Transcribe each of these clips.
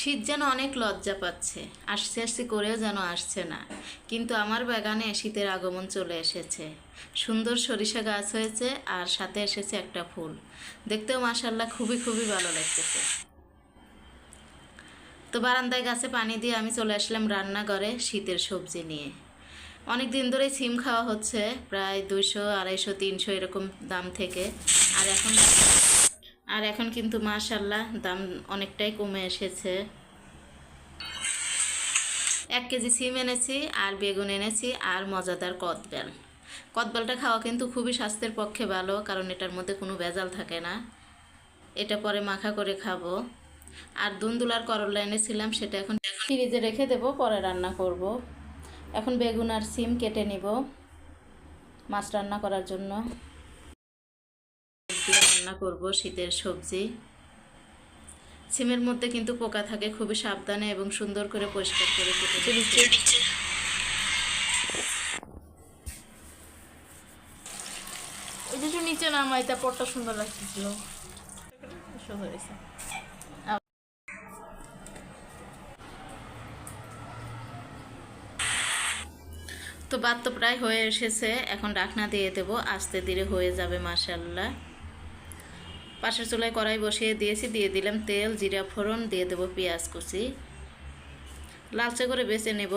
শীত যেন অনেক লজ্জা পাচ্ছে আসছে আসছে করেও যেন আসছে না। কিন্তু আমার বাগানে শীতের আগমন চলে এসেছে। সুন্দর সরিষা গাছ হয়েছে আর সাথে এসেছে একটা ফুল। দেখতেও মাসাল্লাহ খুবই খুবই ভালো লাগতেছে। তো বারান্দায় গাছে পানি দিয়ে আমি চলে আসলাম রান্নাঘরে শীতের সবজি নিয়ে। অনেক দিন ধরে সিম খাওয়া হচ্ছে, প্রায় দুইশো, আড়াইশো, তিনশো এরকম দাম থেকে। আর এখন আর এখন কিন্তু মাশাল্লাহ দাম অনেকটাই কমে এসেছে। এক কেজি সিম এনেছি, আর বেগুন এনেছি, আর মজাদার কদবেল। কদবেলটা খাওয়া কিন্তু খুবই স্বাস্থ্যের পক্ষে ভালো, কারণ এটার মধ্যে কোনো ভেজাল থাকে না। এটা পরে মাখা করে খাব। আর দুন্দুলার করলা এনেছিলাম, সেটা এখন ফ্রিজে রেখে দেবো, পরে রান্না করব। এখন বেগুন আর সিম কেটে নিব মাছ রান্না করার জন্য। রান্না করব শীতের সবজি। সিমের মধ্যে কিন্তু পোকা থাকে খুবই সাবধানে এবং সুন্দর করে পরিষ্কার করে কেটে একটু নিচে নামাই তা পটটা সুন্দর লাগতেছিল। তো বাদ তো প্রায় হয়ে এসেছে এখন ডাকনা দিয়ে দেবো আস্তে ধীরে হয়ে যাবে মাসাল্লাহ পাশের চুলায় কড়াই বসিয়ে দিয়েছি, দিয়ে দিলাম তেল, জিরা ফোড়ন, দিয়ে দেবো পেঁয়াজ কুচি। লালচে করে বেছে নেব।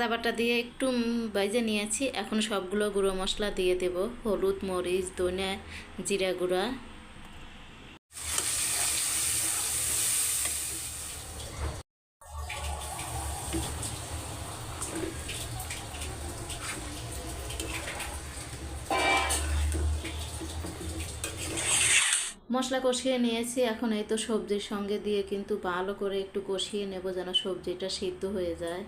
আদা বাটা দিয়ে একটু বাইজে নিয়েছি। এখন সবগুলো গুঁড়ো মশলা দিয়ে দেব। হলুদ, মরিচ, ধনে জিরা গুঁড়া। মশলা কষিয়ে নিয়েছি। এখন এই তো সবজির সঙ্গে দিয়ে কিন্তু ভালো করে একটু কষিয়ে নেব যেন সবজিটা সিদ্ধ হয়ে যায়।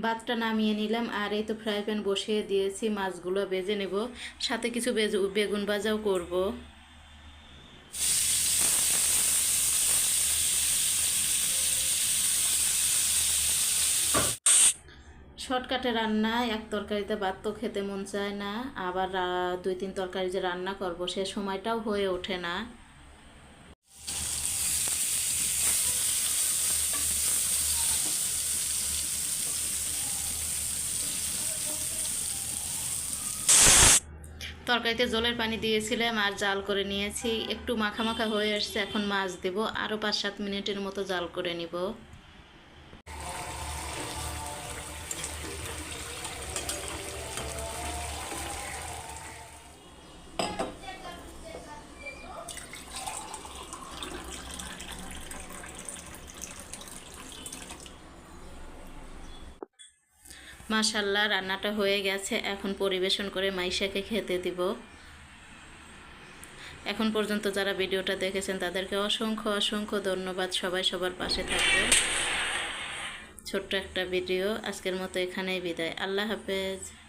ভাতটা নামিয়ে নিলাম আর এই তো ফ্রাই প্যান বসিয়ে দিয়েছি, মাছগুলো বেজে নেব। সাথে কিছু বেজ- বেগুন ভাজাও করব। শর্টকাটে রান্না, এক তরকারিতে ভাত তো খেতে মন চায় না, আবার দুই তিন তরকারি যে রান্না করব, সে সময়টাও হয়ে ওঠে না। তরকারিতে জলের পানি দিয়েছিলাম আর জাল করে নিয়েছি। একটু মাখা মাখা হয়ে আসছে, এখন মাছ দেব। আরও পাঁচ সাত মিনিটের মতো জাল করে নিব। মাশাল্লাহ রান্নাটা হয়ে গেছে। এখন পরিবেশন করে মাইশাকে খেতে দিব। এখন পর্যন্ত যারা ভিডিওটা দেখেছেন, তাদেরকে অসংখ্য অসংখ্য ধন্যবাদ। সবাই সবার পাশে থাকবে। ছোট্ট একটা ভিডিও। আজকের মতো এখানেই বিদায়। আল্লাহ হাফেজ।